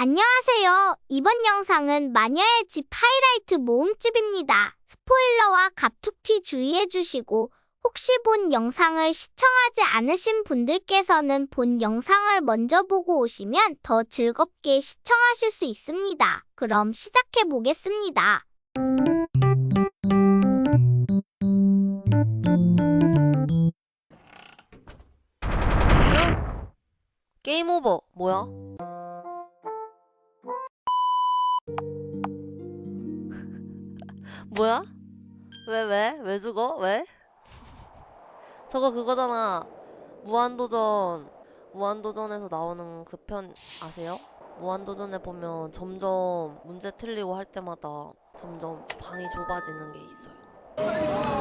안녕하세요. 이번 영상은 마녀의 집 하이라이트 모음집입니다. 스포일러와 갑툭튀 주의해주시고 혹시 본 영상을 시청하지 않으신 분들께서는 본 영상을 먼저 보고 오시면 더 즐겁게 시청하실 수 있습니다. 그럼 시작해 보겠습니다. 응? 게임 오버. 뭐야? 뭐야? 왜, 왜? 왜 죽어? 왜? 저거 그거잖아. 무한도전. 무한도전에서 나오는 그 편 아세요? 무한도전에 보면 점점 문제 틀리고 할 때마다 점점 방이 좁아지는 게 있어요.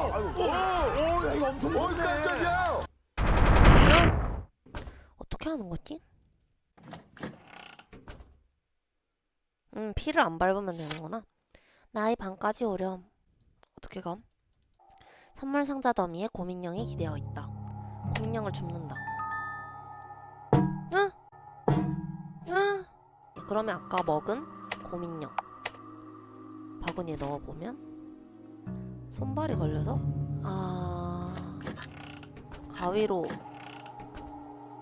오, 이거 엄청 뭘 깜짝이야! 응? 어떻게 하는 거지? 음, 피를 안 밟으면 되는구나. 나의 방까지 오렴. 어떻게 감? 선물 상자 더미에 고민형이 기대어 있다. 고민형을 줍는다. 응? 응? 그러면 아까 먹은 고민형 바구니에 넣어보면 손발이 걸려서 아 가위로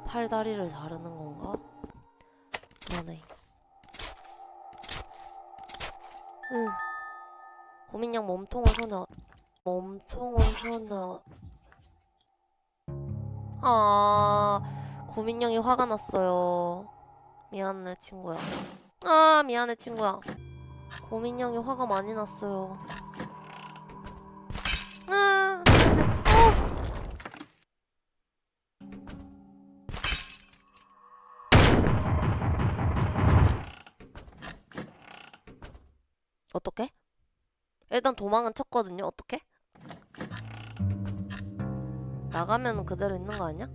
팔다리를 자르는 건가? 그러네. 으. 고민형 몸통을 손에 얹- 몸통을 손에 얹- 아 고민형이 화가 났어요. 미안해 친구야. 아 미안해 친구야. 고민형이 화가 많이 났어요. 일단 도망은 쳤거든요. 어떻게? 나가면 그대로 있는 거 아니야?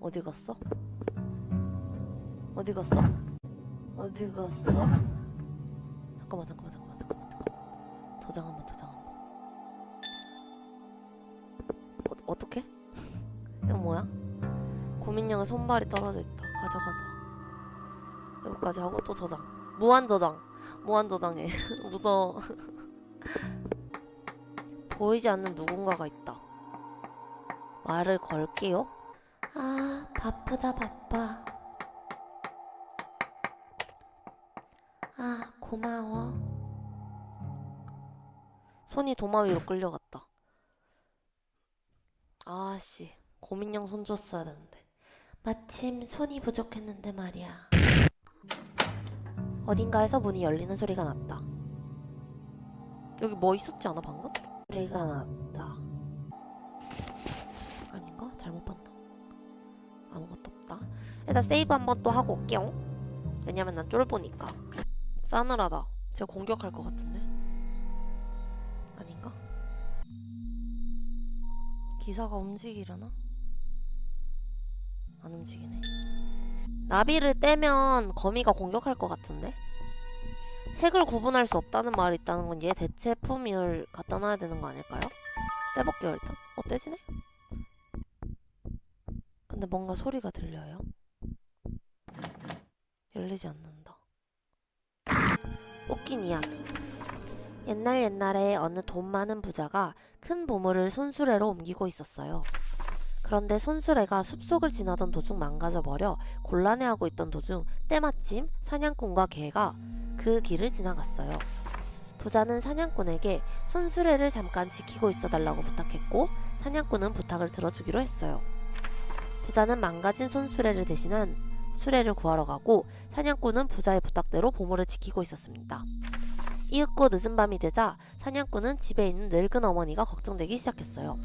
어디 갔어? 어디 갔어? 어디 갔어? 잠깐만 잠깐만 잠깐만 잠깐만 잠깐만 도장 한번 도장 한번 어, 어떻게? 이거 뭐야? 고민형의 손발이 떨어져 있다. 가져가자. 여기까지 하고 또 저장. 무한 저장. 무한 저장해. 무서워. 보이지 않는 누군가가 있다. 말을 걸게요. 아, 바쁘다, 바빠. 아, 고마워. 손이 도마 위로 끌려갔다. 아씨, 고민형 손 줬어야 되는데. 마침 손이 부족했는데 말이야. 어딘가에서 문이 열리는 소리가 났다. 여기 뭐 있었지 않아 방금? 소리가 났다. 아닌가? 잘못 봤나? 아무것도 없다. 일단 세이브 한번 또 하고 올게요. 왜냐면 난 쫄보니까. 싸늘하다. 제가 공격할 것 같은데. 아닌가? 기사가 움직이려나? 안 움직이네. 나비를 떼면 거미가 공격할 것 같은데? 색을 구분할 수 없다는 말이 있다는 건 얘 대체 품을 갖다 놔야 되는 거 아닐까요? 떼볼게요 일단. 어 떼지네? 근데 뭔가 소리가 들려요. 열리지 않는다. 웃긴 이야기. 옛날 옛날에 어느 돈 많은 부자가 큰 보물을 손수레로 옮기고 있었어요. 그런데 손수레가 숲속을 지나던 도중 망가져 버려 곤란해하고 있던 도중 때마침 사냥꾼과 개가 그 길을 지나갔어요. 부자는 사냥꾼에게 손수레를 잠깐 지키고 있어 달라고 부탁했고 사냥꾼은 부탁을 들어주기로 했어요. 부자는 망가진 손수레를 대신한 수레를 구하러 가고 사냥꾼은 부자의 부탁대로 보물을 지키고 있었습니다. 이윽고 늦은 밤이 되자 사냥꾼은 집에 있는 늙은 어머니가 걱정되기 시작했어요.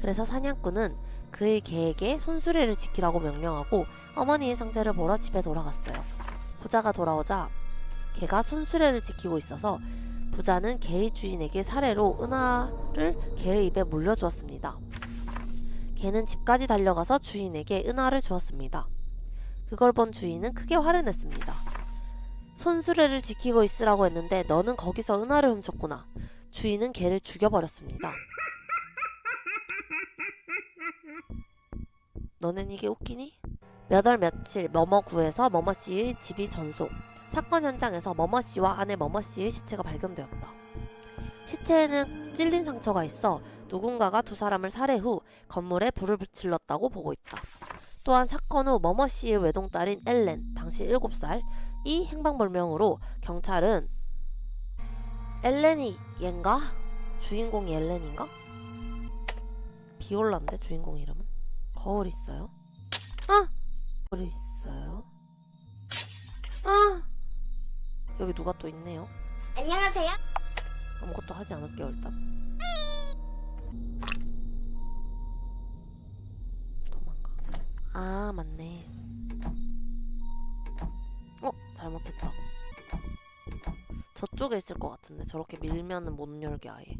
그래서 사냥꾼은 그의 개에게 손수레를 지키라고 명령하고 어머니의 상태를 보러 집에 돌아갔어요. 부자가 돌아오자 개가 손수레를 지키고 있어서 부자는 개의 주인에게 사례로 은하를 개의 입에 물려주었습니다. 개는 집까지 달려가서 주인에게 은하를 주었습니다. 그걸 본 주인은 크게 화를 냈습니다. 손수레를 지키고 있으라고 했는데 너는 거기서 은하를 훔쳤구나. 주인은 개를 죽여버렸습니다. 너는 이게 웃기니? 몇 월 며칠 머머구에서 머머씨의 집이 전소. 사건 현장에서 머머씨와 아내 머머씨의 시체가 발견되었다. 시체에는 찔린 상처가 있어 누군가가 두 사람을 살해 후 건물에 불을 질렀다고 보고 있다. 또한 사건 후 머머씨의 외동딸인 엘렌, 당시 7살, 이 행방불명으로 경찰은 엘렌이 얜가? 주인공이 엘렌인가? 비올라인데 주인공 이름은? 거울 있어요? 아! 거울 있어요? 아! 여기 누가 또 있네요. 안녕하세요. 아무것도 하지 않을게요 일단. 도망가. 아 맞네. 어 잘못했다. 저쪽에 있을 것 같은데 저렇게 밀면은 못 열게 아예.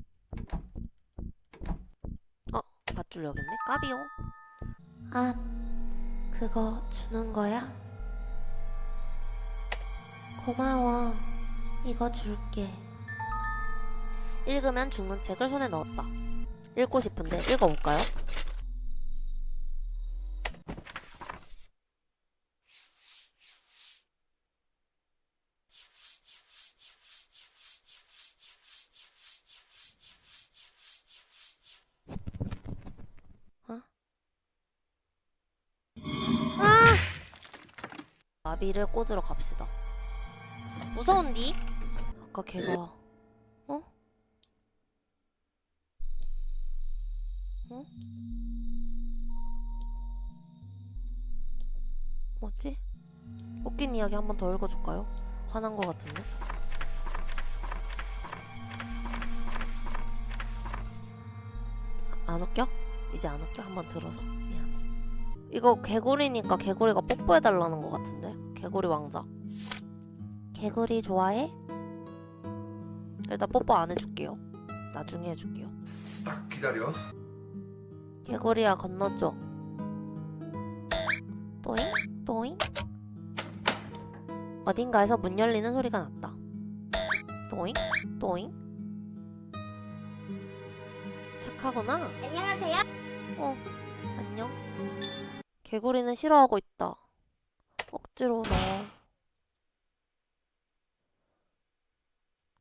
어 밧줄 여기 있네. 까비요. 아 그거 주는 거야? 고마워. 이거 줄게. 읽으면 죽는 책을 손에 넣었다. 읽고 싶은데 읽어볼까요? 어? 아! 나비를 꽂으러 갑시다. 무서운디? 아까 걔가 어? 어? 뭐지? 웃긴 이야기 한 번 더 읽어줄까요? 화난 거 같은데? 안 웃겨? 이제 안 웃겨? 한 번 들어서 미안해 이거 개구리니까 개구리가 뽀뽀해달라는 거 같은데? 개구리 왕자 개구리 좋아해? 일단 뽀뽀 안 해줄게요 나중에 해줄게요 기다려. 개구리야 건너줘. 또잉 또잉. 어딘가에서 문 열리는 소리가 났다. 또잉 또잉. 착하구나. 안녕하세요. 어 안녕. 개구리는 싫어하고 있다. 억지로 넣어.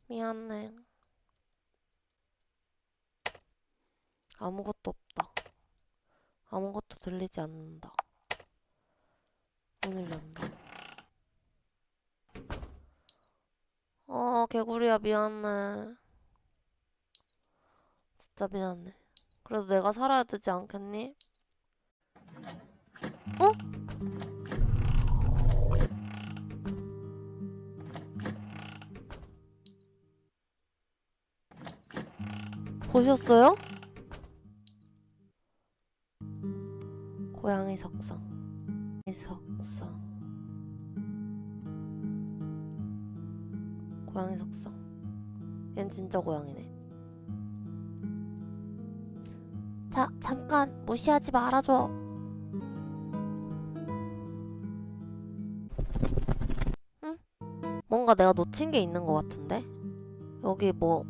미안해. 아무것도 없다. 아무것도 들리지 않는다. 문을 연다. 어, 개구리야, 미안해. 진짜 미안해. 그래도 내가 살아야 되지 않겠니? 어? 보셨어요? 고양이 석상. 석상. 고양이 석상. 얜 진짜 고양이네. 자, 잠깐 무시하지 말아줘. 응? 뭔가 내가 놓친 게 있는 것 같은데? 여기 뭐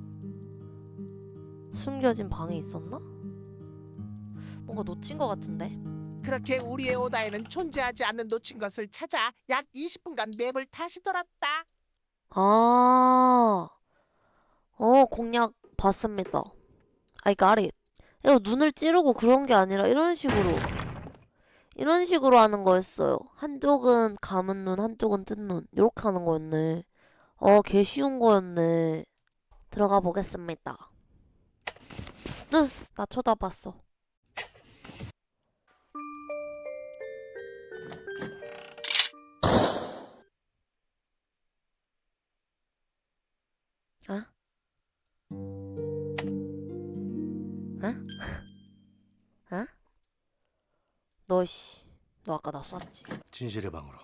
숨겨진 방이 있었나? 뭔가 놓친 것 같은데? 그렇게 우리의 오다에는 존재하지 않는 놓친 것을 찾아 약 20분간 맵을 다시 돌았다. 아, 어, 공략 봤습니다. I got it. 이거 눈을 찌르고 그런 게 아니라 이런 식으로, 이런 식으로 하는 거였어요. 한쪽은 감은 눈, 한쪽은 뜬 눈. 이렇게 하는 거였네. 어, 개 쉬운 거였네. 들어가 보겠습니다. 응, 나 쳐다봤어. 아? 어? 어? 너 씨, 너 아까 나 쐈지? 진실의 방으로.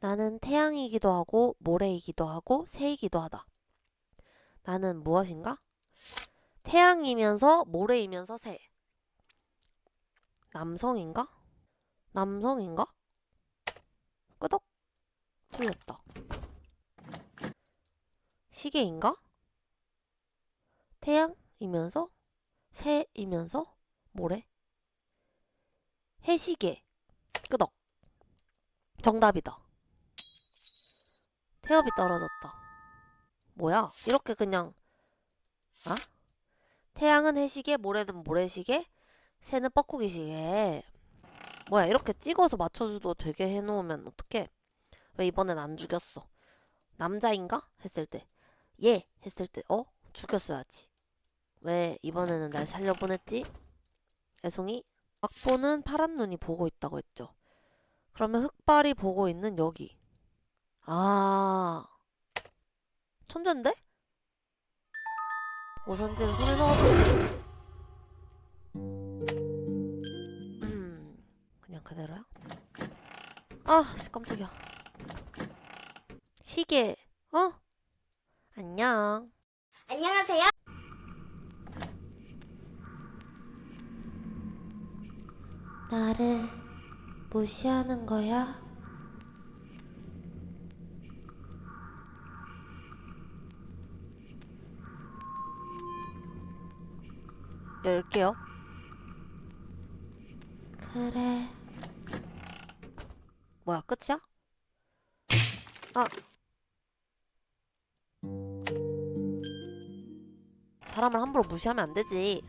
나는 태양이기도 하고 모래이기도 하고 새이기도 하다. 나는 무엇인가? 태양이면서 모래이면서 새. 남성인가? 남성인가? 끄덕. 틀렸다. 시계인가? 태양이면서 새이면서 뭐래? 해시계 끄덕 정답이다 태엽이 떨어졌다 뭐야 이렇게 그냥 아? 태양은 해시계 모래는 모래시계 새는 뻐꾸기 시계. 뭐야 이렇게 찍어서 맞춰줘도 되게 해놓으면 어떡해? 왜 이번엔 안 죽였어? 남자인가? 했을 때. 예! 했을 때. 어? 죽였어야지. 왜 이번에는 날 살려보냈지? 애송이? 악보는 파란 눈이 보고 있다고 했죠. 그러면 흑발이 보고 있는 여기. 아. 천재인데? 오선지를 손에 넣었는데 음, 그냥 그대로야? 아 씨, 깜짝이야 시계 어? 안녕 안녕하세요. 나를 무시하는 거야? 열게요. 그래. 뭐야, 끝이야? 아. 사람을 함부로 무시하면 안 되지.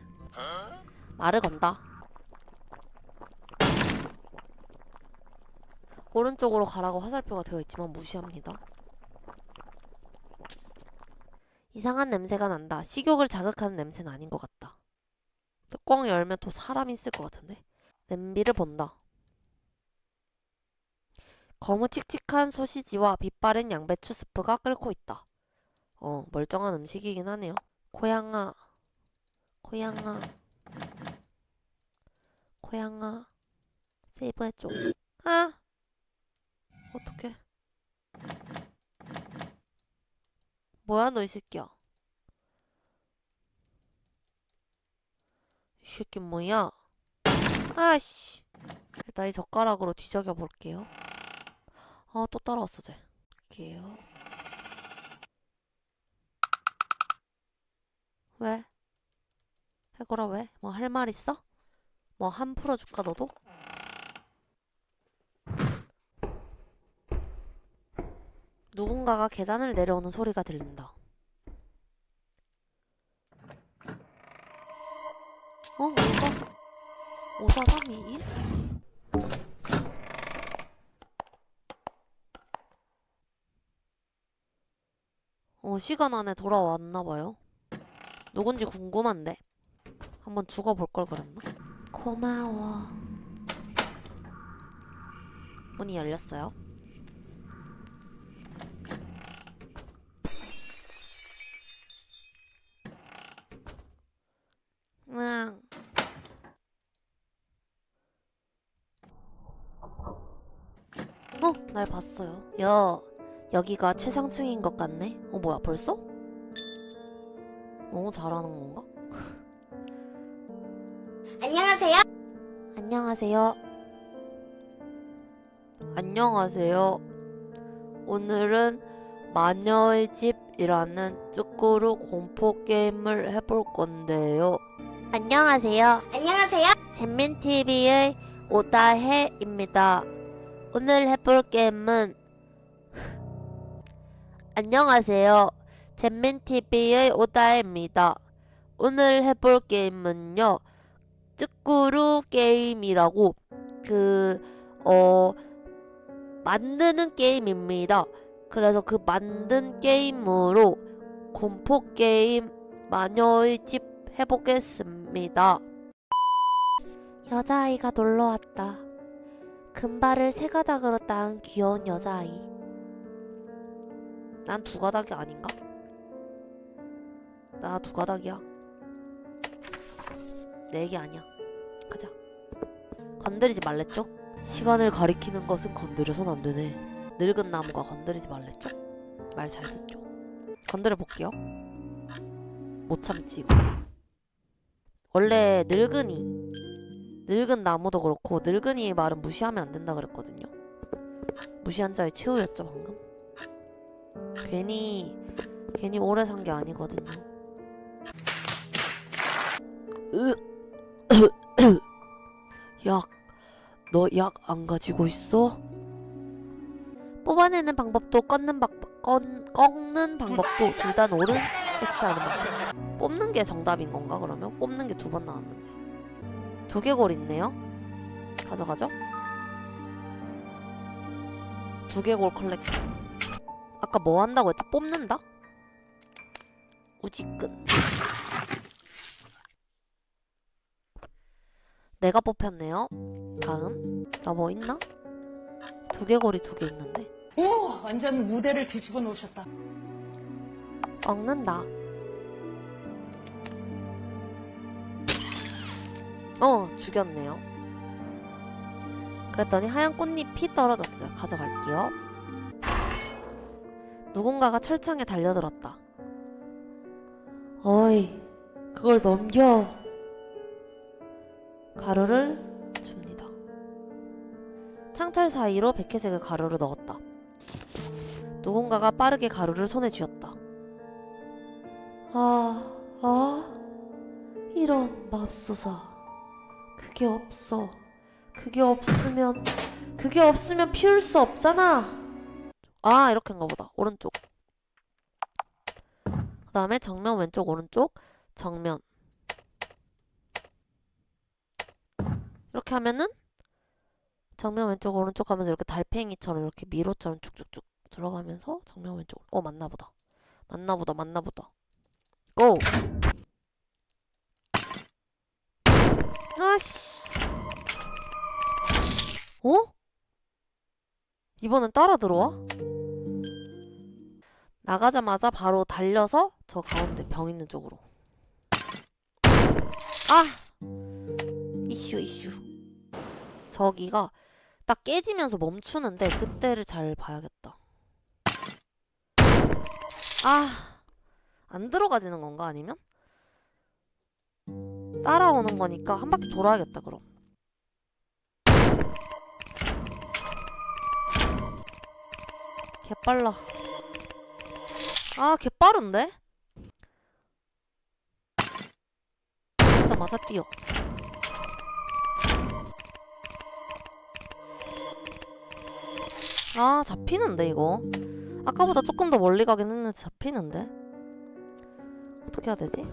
말을 건다. 오른쪽으로 가라고 화살표가 되어 있지만 무시합니다. 이상한 냄새가 난다. 식욕을 자극하는 냄새는 아닌 것 같다. 뚜껑 열면 또 사람이 있을 것 같은데. 냄비를 본다. 거무칙칙한 소시지와 빛바랜 양배추 스프가 끓고 있다. 어, 멀쩡한 음식이긴 하네요. 고양아, 고양아, 고양아, 세이브해줘. 아! 어떡해. 뭐야, 너 이 새끼야. 이 새끼 뭐야? 아씨. 일단 이 젓가락으로 뒤적여 볼게요. 아, 또 따라왔어, 쟤. 할게요. 왜? 해거라, 왜? 뭐 할 말 있어? 뭐 한 풀어줄까, 너도? 누군가가 계단을 내려오는 소리가 들린다. 어? 오사? 오사 3 2 1? 어, 시간 안에 돌아왔나 봐요. 누군지 궁금한데. 한번 죽어볼 걸 그랬나? 고마워. 문이 열렸어요. 응. 어, 날 봤어요. 여, 여기가 최상층인 것 같네. 어, 뭐야, 벌써? 너무 잘하는 건가? 안녕하세요. 안녕하세요. 안녕하세요. 오늘은 마녀의 집이라는 쭈꾸루 공포 게임을 해볼 건데요. 안녕하세요. 안녕하세요. 잼민TV의 오다해입니다. 오늘 해볼 게임은 안녕하세요. 잼민TV의 오다해입니다. 오늘 해볼 게임은요. 쭈꾸루 게임이라고 그 어 만드는 게임입니다. 그래서 그 만든 게임으로 공포 게임 마녀의 집 해보겠습니다. 여자아이가 놀러 왔다. 금발을 세 가닥으로 따은 귀여운 여자아이. 난 두 가닥이 아닌가? 나 두 가닥이야. 내 얘기 아니야. 가자. 건드리지 말랬죠? 시간을 가리키는 것은 건드려선 안 되네. 늙은 나무가 건드리지 말랬죠? 말 잘 듣죠? 건드려 볼게요. 못 참지. 원래 늙은이, 늙은 나무도 그렇고 늙은이의 말은 무시하면 안 된다 그랬거든요. 무시한 자의 최후였죠 방금. 괜히 괜히 오래 산 게 아니거든요. 으, 약, 너 약 안 가지고 있어? 뽑아내는 방법도 꺾는 방 건, 꺾는 방법도 둘다 옳은 X하는 방법. 뽑는 게 정답인 건가 그러면? 뽑는 게 두 번 나왔는데. 두개골 있네요. 가져가죠. 두개골 컬렉터. 아까 뭐 한다고 했지? 뽑는다? 우지끈. 내가 뽑혔네요. 다음. 나 뭐 있나? 두개골이 두 개 있는데. 오, 완전 무대를 뒤집어 놓으셨다. 꺾는다. 어, 죽였네요. 그랬더니 하얀 꽃잎이 떨어졌어요. 가져갈게요. 누군가가 철창에 달려들었다. 어이, 그걸 넘겨. 가루를 줍니다. 창철 사이로 백회색의 가루를 넣었다. 누군가가 빠르게 가루를 손에 쥐었다. 아, 아, 이런 맙소사. 그게 없어. 그게 없으면, 그게 없으면 피울 수 없잖아. 아, 이렇게인가 보다. 오른쪽. 그 다음에 정면, 왼쪽, 오른쪽, 정면. 이렇게 하면은 정면, 왼쪽, 오른쪽 하면서 이렇게 달팽이처럼 이렇게 미로처럼 쭉쭉쭉 들어가면서 정면, 왼쪽. 어, 맞나 보다. 맞나 보다, 맞나 보다. 고! 아씨. 어? 이번엔 따라 들어와? 나가자마자 바로 달려서 저 가운데 병 있는 쪽으로. 아! 이슈, 이슈. 저기가 딱 깨지면서 멈추는데 그때를 잘 봐야겠다. 아! 안 들어가지는 건가 아니면? 따라오는 거니까 한 바퀴 돌아야겠다 그럼. 개빨라. 아 개빠른데? 맞아 뛰어. 아 잡히는데 이거. 아까보다 조금 더 멀리 가긴 했는데 잡히는데. 어떻게 해야 되지?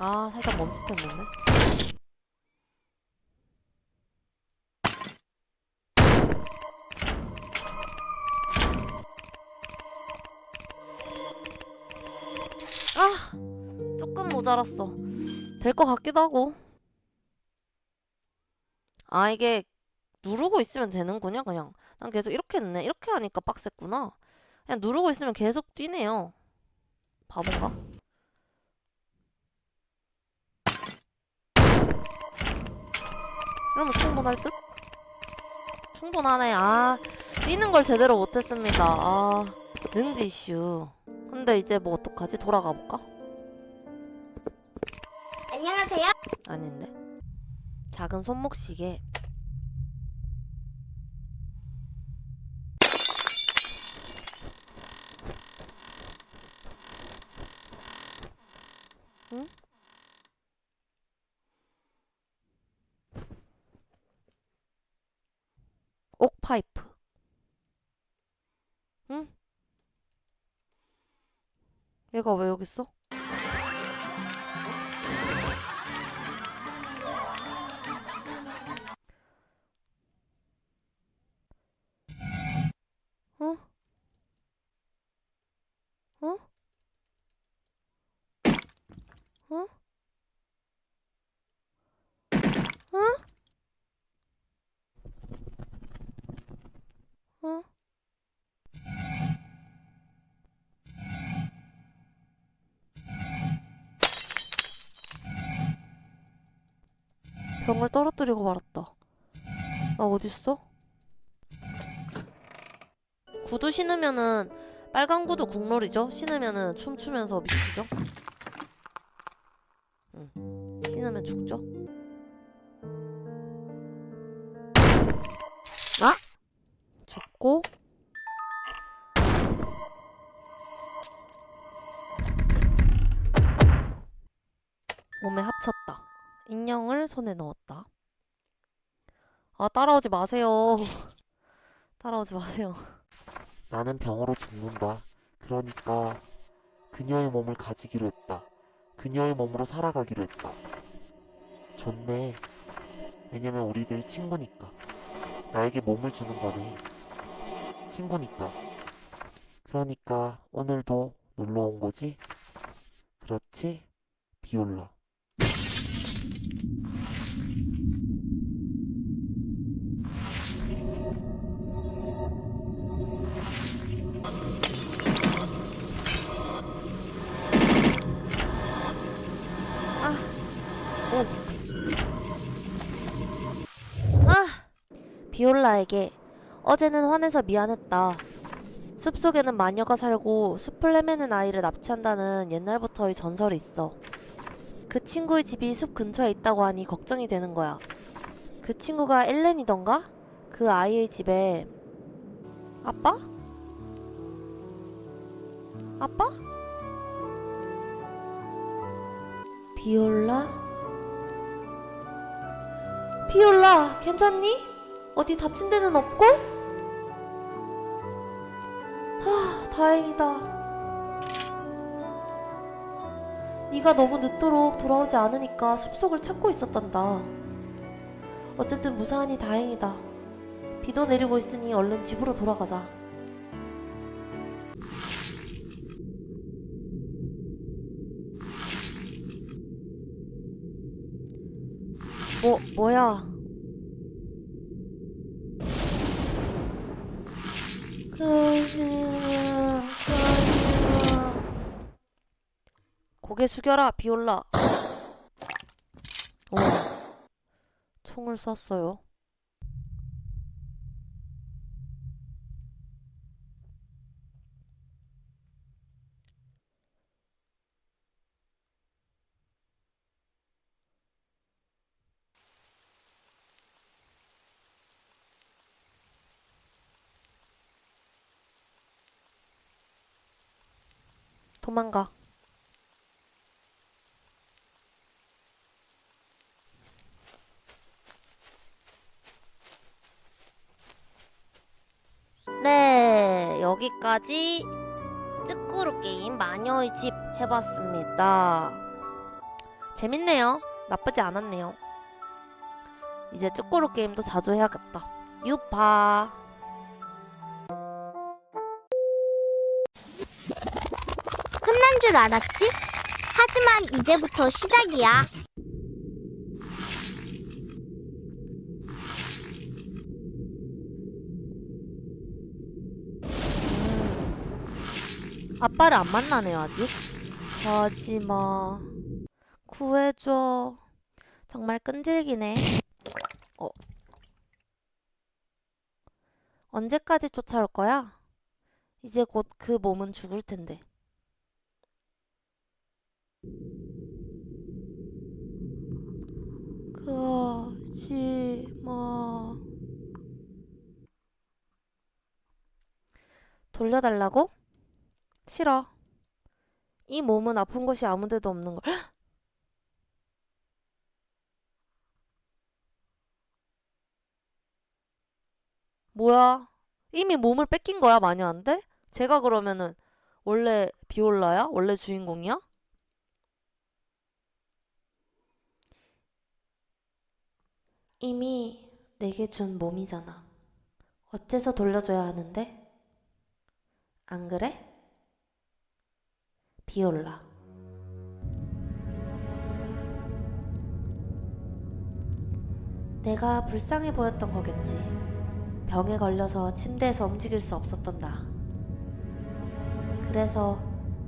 아, 살짝 멈칫했는데. 아, 조금 모자랐어. 될 것 같기도 하고. 아, 이게 누르고 있으면 되는군요, 그냥. 난 계속 이렇게 했네. 이렇게 하니까 빡셌구나. 그냥 누르고 있으면 계속 뛰네요. 바본가? 그러면 충분할 듯? 충분하네. 아, 뛰는 걸 제대로 못했습니다. 아, 능지 이슈. 근데 이제 뭐 어떡하지? 돌아가 볼까? 안녕하세요. 아닌데. 작은 손목시계. 응? 옥파이프. 응? 얘가 왜 여기 있어? 병을 떨어뜨리고 말았다. 나 어딨어? 구두 신으면은 빨간 구두 국룰이죠? 신으면은 춤추면서 미치죠? 응. 신으면 죽죠? 아? 죽고 몸에 합쳤다. 인형을 손에 넣었다. 아, 따라오지 마세요. 따라오지 마세요. 나는 병으로 죽는다. 그러니까 그녀의 몸을 가지기로 했다. 그녀의 몸으로 살아가기로 했다. 좋네. 왜냐면 우리들 친구니까. 나에게 몸을 주는 거네. 친구니까. 그러니까 오늘도 놀러 온 거지? 그렇지? 비올라. 비올라에게 어제는 화내서 미안했다. 숲속에는 마녀가 살고 숲을 헤매는 아이를 납치한다는 옛날부터의 전설이 있어. 그 친구의 집이 숲 근처에 있다고 하니 걱정이 되는 거야. 그 친구가 엘렌이던가? 그 아이의 집에 아빠? 아빠? 비올라? 비올라, 괜찮니? 어디 다친 데는 없고? 하, 다행이다. 네가 너무 늦도록 돌아오지 않으니까 숲속을 찾고 있었단다. 어쨌든 무사하니 다행이다. 비도 내리고 있으니 얼른 집으로 돌아가자. 뭐, 뭐야? 가지마, 가지마. 고개 숙여라, 비올라. 오, 총을 쐈어요. 도망가. 네, 여기까지 쭈꾸루 게임 마녀의 집 해봤습니다. 재밌네요. 나쁘지 않았네요. 이제 쭈꾸루 게임도 자주 해야겠다. 유파. 줄 알았지? 하지만 이제부터 시작이야. 음. 아빠를 안 만나네요, 아직. 하지마. 구해줘. 정말 끈질기네. 어. 언제까지 쫓아올 거야? 이제 곧 그 몸은 죽을 텐데. 가지마. 돌려달라고? 싫어. 이 몸은 아픈 곳이 아무 데도 없는 걸. 헉! 뭐야? 이미 몸을 뺏긴 거야, 마녀한테? 제가 그러면은 원래 비올라야? 원래 주인공이야? 이미 내게 준 몸이잖아. 어째서 돌려줘야 하는데? 안 그래? 비올라. 내가 불쌍해 보였던 거겠지. 병에 걸려서 침대에서 움직일 수 없었던 나. 그래서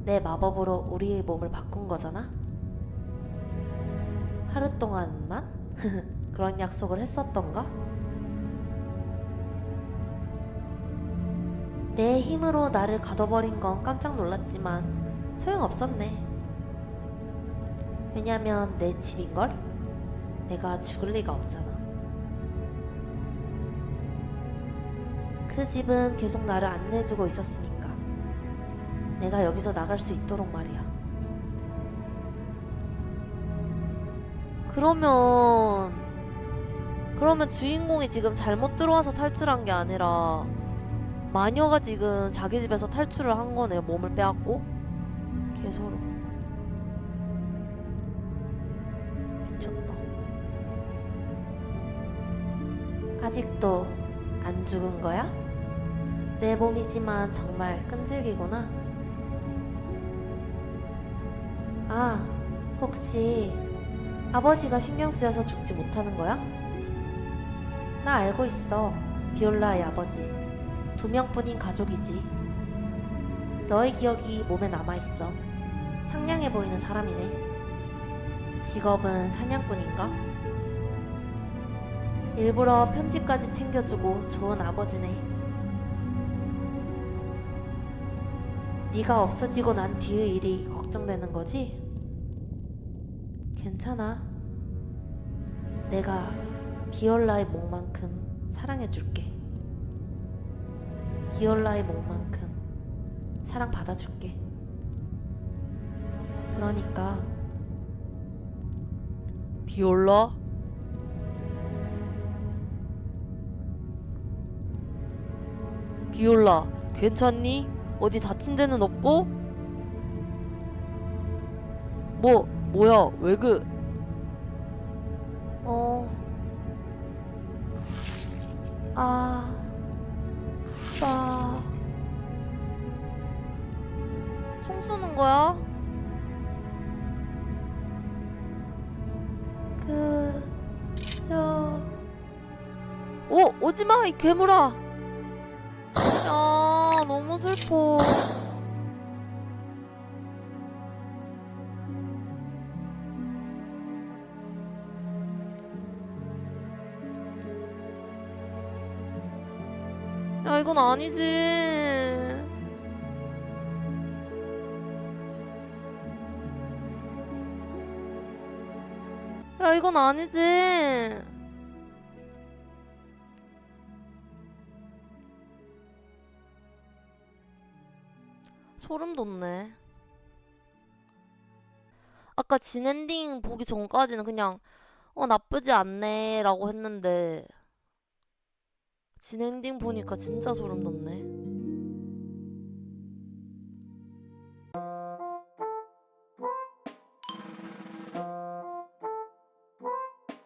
내 마법으로 우리의 몸을 바꾼 거잖아? 하루 동안만? 그런 약속을 했었던가? 내 힘으로 나를 가둬버린 건 깜짝 놀랐지만 소용없었네. 왜냐면 내 집인걸? 내가 죽을 리가 없잖아. 그 집은 계속 나를 안내해주고 있었으니까. 내가 여기서 나갈 수 있도록 말이야. 그러면 그러면 주인공이 지금 잘못 들어와서 탈출한 게 아니라 마녀가 지금 자기 집에서 탈출을 한 거네요. 몸을 빼앗고. 개소름. 미쳤다. 아직도 안 죽은 거야? 내 몸이지만 정말 끈질기구나. 아, 혹시 아버지가 신경 쓰여서 죽지 못하는 거야? 나 알고 있어. 비올라의 아버지. 두 명뿐인 가족이지. 너의 기억이 몸에 남아있어. 상냥해 보이는 사람이네. 직업은 사냥꾼인가? 일부러 편집까지 챙겨주고 좋은 아버지네. 네가 없어지고 난 뒤의 일이 걱정되는 거지? 괜찮아. 내가 비올라의 목만큼 사랑해줄게. 비올라의 목만큼 사랑 받아줄게. 그러니까 비올라? 비올라, 괜찮니? 어디 다친 데는 없고? 뭐, 뭐야, 왜 그... 어... 아... 나... 총 쏘는 거야? 그... 저... 오! 오지마! 이 괴물아! 야, 너무 슬퍼. 야, 이건 아니지. 야, 이건 아니지. 소름 돋네. 아까 진엔딩 보기 전까지는 그냥 어 나쁘지 않네 라고 했는데 진엔딩 보니까 진짜 소름 돋네.